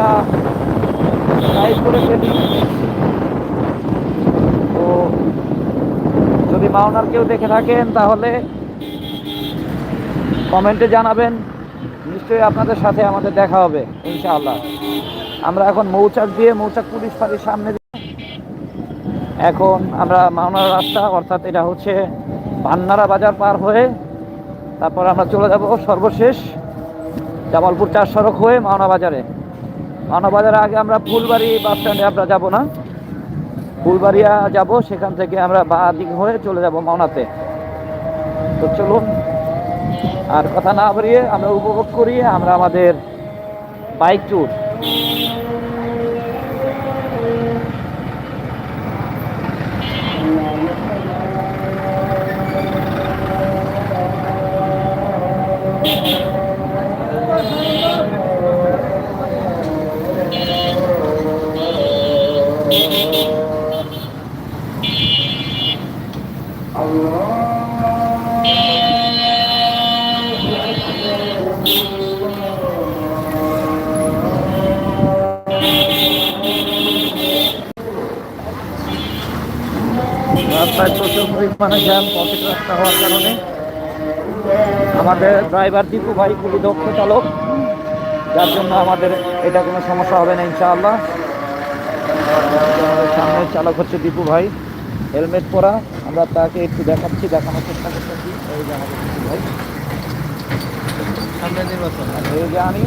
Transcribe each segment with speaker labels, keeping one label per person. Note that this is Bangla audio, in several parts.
Speaker 1: একটা লাইভ করে ফেলি। তো যদি মাওনার কেউ দেখে থাকেন, তাহলে কমেন্টে জানাবেন। নিশ্চয়ই আপনাদের সাথে আমাদের দেখা হবে, ইনশাআল্লাহ। আমরা এখন মৌচাক দিয়ে মৌচাক পুলিশ ফাঁড়ির সামনে এখন আমরা মাওনার রাস্তা, অর্থাৎ এটা হচ্ছে পান্নারা বাজার পার হয়ে তারপর আমরা চলে যাব সর্বশেষ জামালপুর চার সড়ক হয়ে মাওনা বাজারে। মাওনা আগে আমরা ফুলবাড়ি বাস স্ট্যান্ডে আমরা যাব না। ফুলবাড়িয়া যাব, সেখান থেকে আমরা বা দিক হয়ে চলে যাব মাওনাতে। তো চলুন, আর কথা না বাড়িয়ে আমরা উপভোগ করি, আমরা আমাদের বাইক ট্যুর জ্যাম পকেট রাস্তা হওয়ার কারণে আমাদের ড্রাইভার দীপু ভাই খুবই দক্ষ চালক। যার জন্য আমাদের এটা কোনো সমস্যা হবে না ইনশাআল্লাহ। সামনের চালক হচ্ছে দীপু ভাই। হেলমেট পরা আমরা তাকে একটু দেখাচ্ছি দেখানোর চেষ্টা করতেছি। এই যে আমাদের দীপু ভাই।
Speaker 2: সামনে নির্বাচন।
Speaker 1: এই যে আমি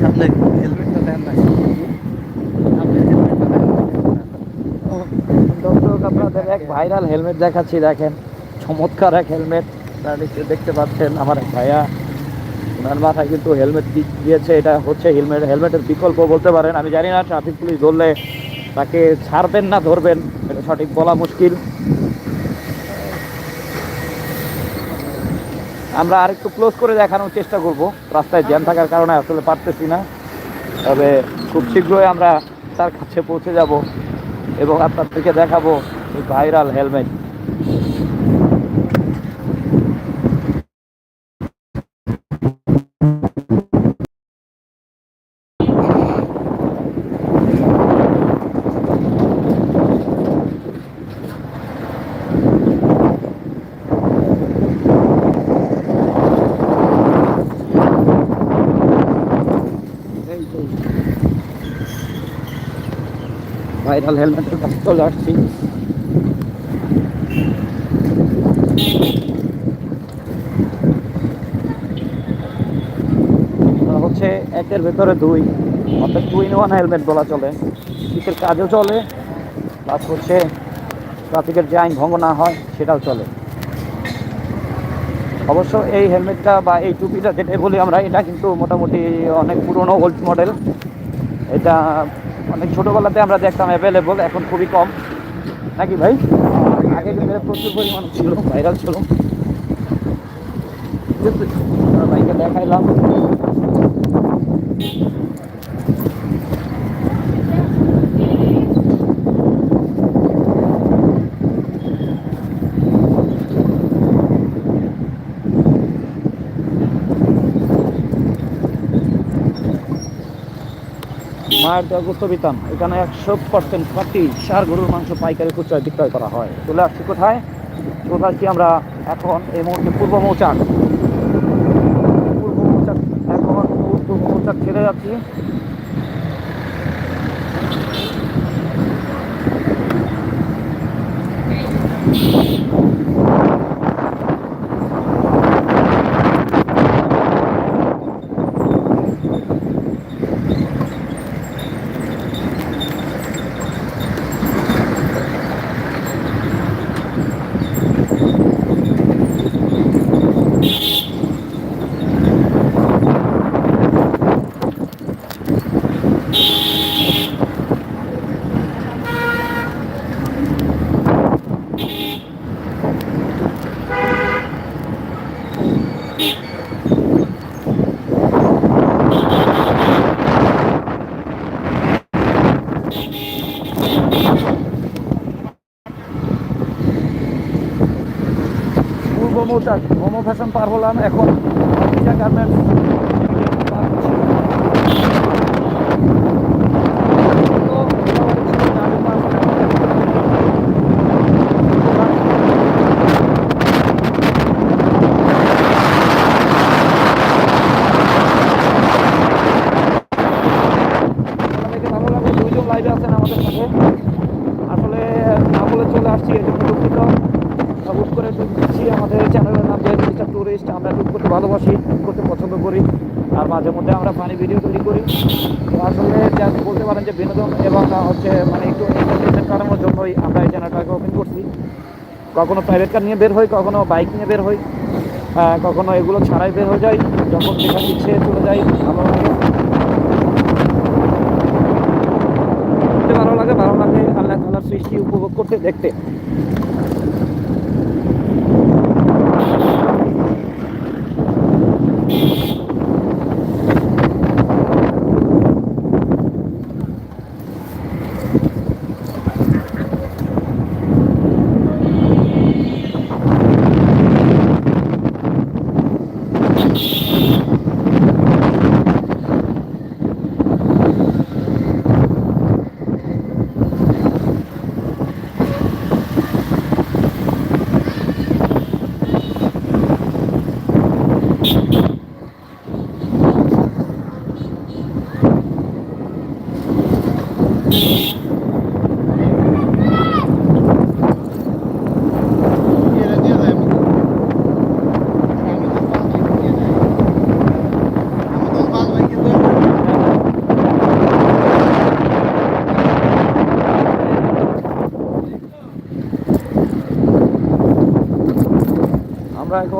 Speaker 2: সামনে হেলমেটটা দেন নাই সামনে হেলমেটটা দেন
Speaker 1: দর্শক আপনাদের এক ভাইরাল হেলমেট দেখাচ্ছি, দেখেন। চমৎকার এক হেলমেট। দেখতে পাচ্ছেন, আমার ভাইয়া। ওনার মাথায় কিন্তু হেলমেট দিয়েছে, এটা হচ্ছে হেলমেট। হেলমেটের বিকল্প বলতে পারেন, আমি জানি না, ট্রাফিক পুলিশ ধরলে তাকে ছাড়বেন না, ধরবেন। এটা সঠিক বলা মুশকিল। আমরা আরেকটু ক্লোজ করে দেখানোর চেষ্টা করব। রাস্তায় জ্যাম থাকার কারণে আসলে পারতেছি না। তবে খুব শীঘ্রই আমরা তার কাছে পৌঁছে যাব এবং আপনাদেরকে দেখাবো এই ভাইরাল হেলমেট ভাইরাল হেলমেটের কাছে চলে আসছি আর হচ্ছে ভেতরে দুই, অর্থাৎ টু ইন ওয়ান হেলমেট বলা চলে। শীতের কাজও চলে প্লাস হচ্ছে ট্রাফিকের যে আইন ভঙ্গ না হয়, সেটাও চলে। অবশ্য এই হেলমেটটা বা এই টুপিটা যেটাই বলি আমরা, এটা কিন্তু মোটামুটি অনেক পুরনো ওল্ড মডেল এটা অনেক ছোটোবেলাতে আমরা দেখতাম অ্যাভেলেবল এখন খুবই কম। নাকি ভাই? আগে কিন্তু প্রচুর পরিমাণ ছিল ভাইরাল ছিল। আমরা ভাইকে দেখাইলাম। মায়ের দেওয়া গোস্ত বিতান। এখানে একশো পার্সেন্ট খাঁটি সার, গরুর মাংস, পাইকারি খুচরা বিক্রয় করা হয়। চলে আসছি কোথায়? চলে কি আমরা এখন? এই মুহূর্তে পূর্ব মৌচাক পূর্ব মৌচাক এখন পূর্ব মৌচাক ছেড়ে যাচ্ছি মৌচাক মোমো ফ্যাশন পার হলাম। এখন গার্মেন্টস পার হচ্ছি। তো, গাড়ি পার হলাম। দেখে ভালো লাগল দুইজন লাইভে আছেন আমাদের সাথে আসলে না বলে চলে আসছি এই জন্য দুঃখিত হুট করে টুক দিচ্ছি আমাদের চ্যানেলের নাম যেহেতু মিস্টার টুরিস্ট আমরা টুক করতে ভালোবাসি টুক করতে পছন্দ করি আর মাঝে মধ্যে আমরা ফানি ভিডিও তৈরি করি তো আসলে যা বলতে পারেন যে বিনোদন এবং হচ্ছে মানে একটু এন্টারটেনমেন্ট কাটানোর জন্যই আমরা এই চ্যানেলটাকে ওপেন করছি। কখনো প্রাইভেট কার নিয়ে বের হই, কখনো বাইক নিয়ে বের হই কখনো এগুলো ছাড়াই বের হয়ে যাই, যখন যেখানে ইচ্ছে চলে যাই, ভালো লাগে। ভালো লাগে ভালো লাগে, আল্লাহ তালার সৃষ্টি উপভোগ করতে, দেখতে।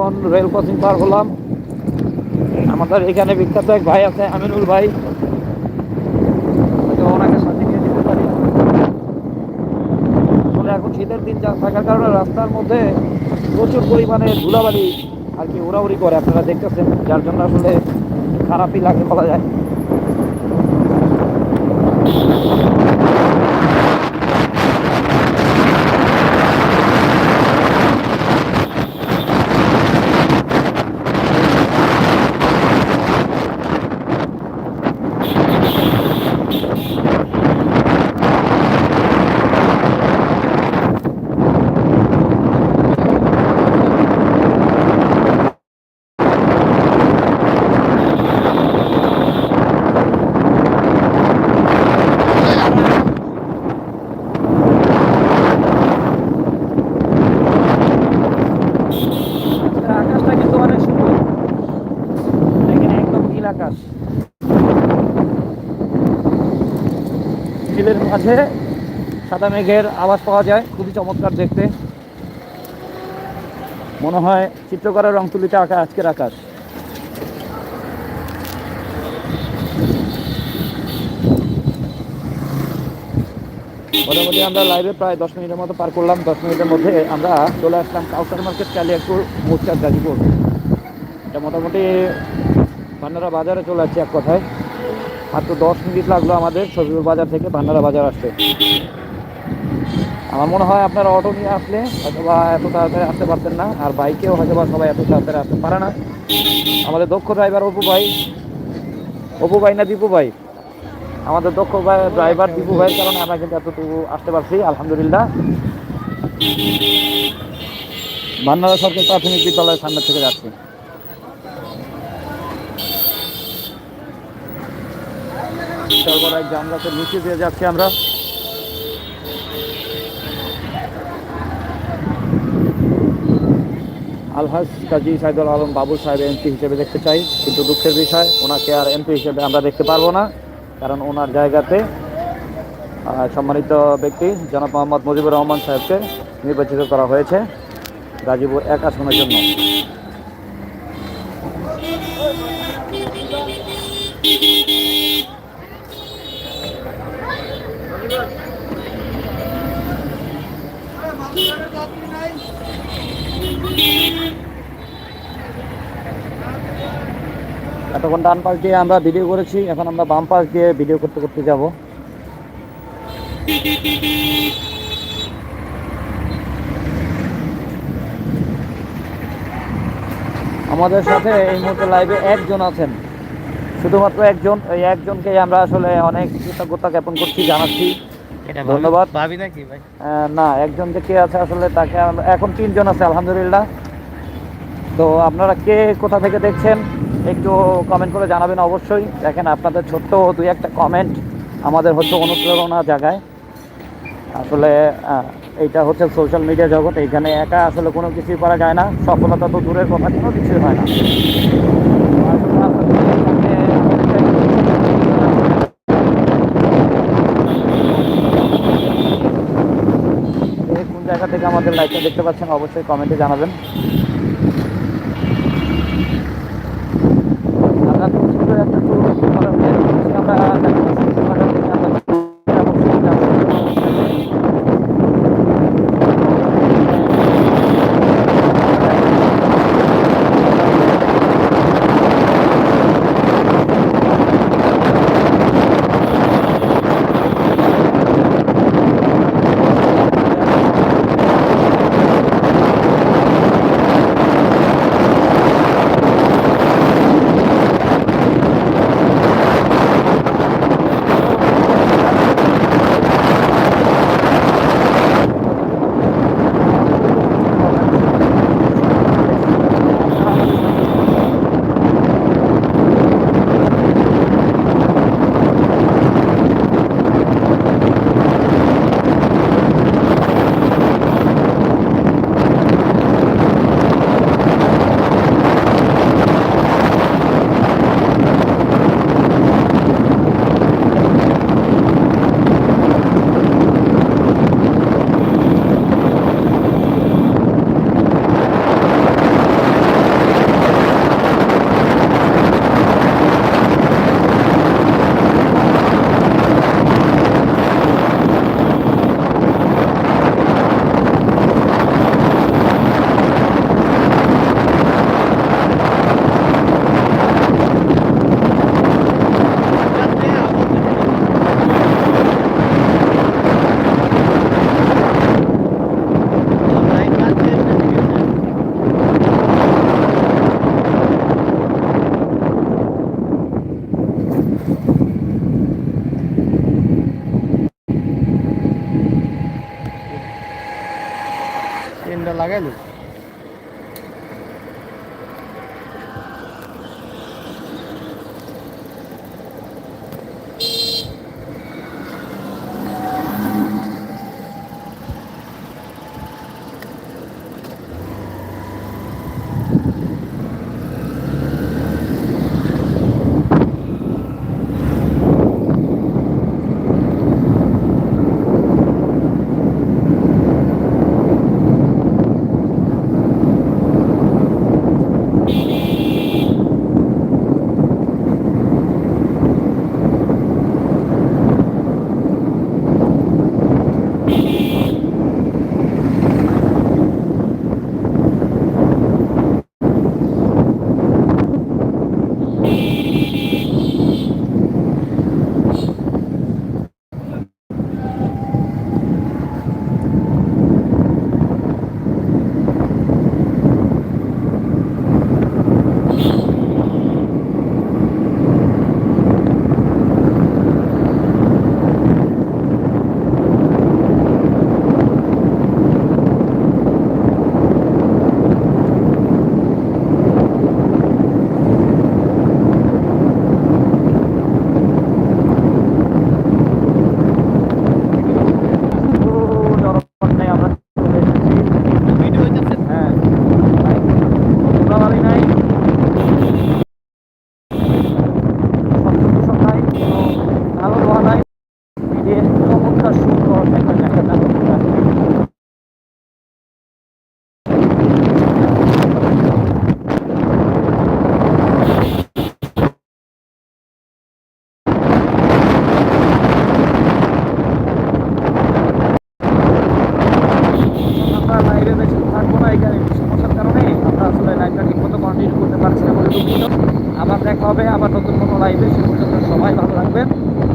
Speaker 1: এখন রেল ক্রসিং পার হলাম। আমাদের এখানে বিখ্যাত এক ভাই আছে, আমিনুল ভাই। ওনাকে সাথে নিয়ে পারি। আসলে এখন শীতের দিন যা থাকার কারণে রাস্তার মধ্যে প্রচুর পরিমাণে ধুলাবালি আর কি উড়াউড়ি করে, আপনারা দেখতেছেন, যার জন্য আসলে খারাপই লাগে বলা যায় আজকের আকাশটা কিন্তু অনেক সুন্দর দেখেন একদম নীল আকাশ নীলের মাঝে সাদা মেঘের আওয়াজ পাওয়া যায়, খুবই চমৎকার দেখতে। মনে হয় চিত্রকরের রং তুলিতে আঁকা আজকের আকাশ। মোটামুটি আমরা লাইভে প্রায় দশ মিনিটের মতো পার করলাম। দশ মিনিটের মধ্যে আমরা চলে আসলাম কাউসার মার্কেট কালিয়াকুর মোচার গাজীপুর। এটা মোটামুটি ভান্ডারা বাজারে চলে আসছে এক কথায়। মাত্র দশ মিনিট লাগল আমাদের সবিপুর বাজার থেকে, ভান্ডারা বাজার আসতে। আমার মনে হয় আপনারা অটো নিয়ে আসলে হয়তো বা এত তাড়াতাড়ি আসতে পারতেন না, আর বাইকেও হয়তো বা সবাই এত তাড়াতাড়ি আসতে পারে না। আমাদের দক্ষ ড্রাইভার অপু ভাই অপু ভাই না দীপু ভাই? আমাদের দক্ষ ভাই ড্রাইভার দীপু ভাইয়ের কারণে আমরা কিন্তু এতটুকু আসতে পারছি, আলহামদুলিল্লাহ। ভান্ডারা সরকারি প্রাথমিক বিদ্যালয়ের সামনে থেকে যাচ্ছি। জাম গাছের নিচে দিয়ে যাচ্ছি আমরা। আলহাজ কাজী সাইদুল আলম বাবু সাহেব এমপি হিসেবে দেখতে চাই, কিন্তু দুঃখের বিষয়, ওনাকে আর এমপি হিসেবে আমরা দেখতে পারব না, কারণ ওনার জায়গাতে সম্মানিত ব্যক্তি জনাব মোহাম্মদ মুজিবুর রহমান সাহেবকে নির্বাচিত করা হয়েছে, গাজীপুর এক আসনের জন্য। এতক্ষণ ডান পাশ দিয়ে আমরা ভিডিও করেছি, এখন আমরা বাম পাশ দিয়ে ভিডিও করতে করতে যাব। আমাদের সাথে এই মুহূর্তে লাইভে একজন আছেন। শুধুমাত্র একজন এই একজনকে আমরা আসলে অনেক কৃতজ্ঞতা জ্ঞাপন করছি, জানাচ্ছি। ধন্যবাদ।
Speaker 2: ভাবি নাকি ভাই?
Speaker 1: না একজন যে কে আছে আসলে তাকে এখন তিনজন আছে আলহামদুলিল্লাহ। তো আপনারা কে কোথা থেকে দেখছেন একটু কমেন্ট করে জানাবেন অবশ্যই। দেখেন আপনাদের ছোট্ট দুই একটা কমেন্ট আমাদের হচ্ছে অনুপ্রেরণা জায়গায় আসলে এইটা হচ্ছে সোশ্যাল মিডিয়া জগৎ এইখানে একা আসলে কোনো কিছুই করা যায় না। সফলতা তো দূরের কথা কোনো কিছুই হয় না তো আসলে আপনাদের সাথে কে কোন জায়গা থেকে আমাদের লাইভটা দেখতে পাচ্ছেন অবশ্যই কমেন্টে জানাবেন।
Speaker 2: চেনটা লাগাইলো
Speaker 1: তো জনগণে আমরা চলে এসেছি।
Speaker 2: ভিডিও হইতেছে
Speaker 1: হ্যাঁ নাই, ধুলাবালি নাই শব্দ দূষণ নাই কোনো আলো ধোয়া নাই মিলিয়ে চমৎকার সুন্দর একটা জায়গা জায়গা আমরা লাইভে বেশি থাকব না এখানে সমস্যার কারণে আমরা আসলে লাইভটা ঠিকমতো কন্টিনিউ করতে পারছি না বলে দুঃখিত। আবার দেখা হবে, আবার নতুন কোনো লাইভে সে পর্যন্ত সবাই ভালো থাকবেন।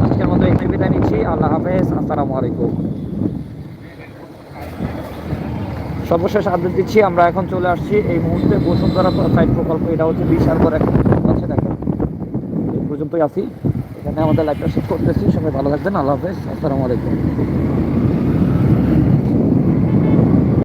Speaker 1: আজকের মতো এখানে বিদায় নিচ্ছি। আল্লাহ হাফেজ। আসসালামু আলাইকুম। সর্বশেষ আপডেট দিচ্ছি। আমরা এখন চলে আসছি এই মুহূর্তে বসুন্ধরা সাইড প্রকল্প। এটা হচ্ছে বিশাল করে একটা প্রকল্প আছে, দেখেন। এই পর্যন্তই আছি। এখানে আমাদের লাইভটা শেষ করতেছি। সবাই ভালো থাকবেন। আল্লাহ হাফেজ। আসসালামু আলাইকুম।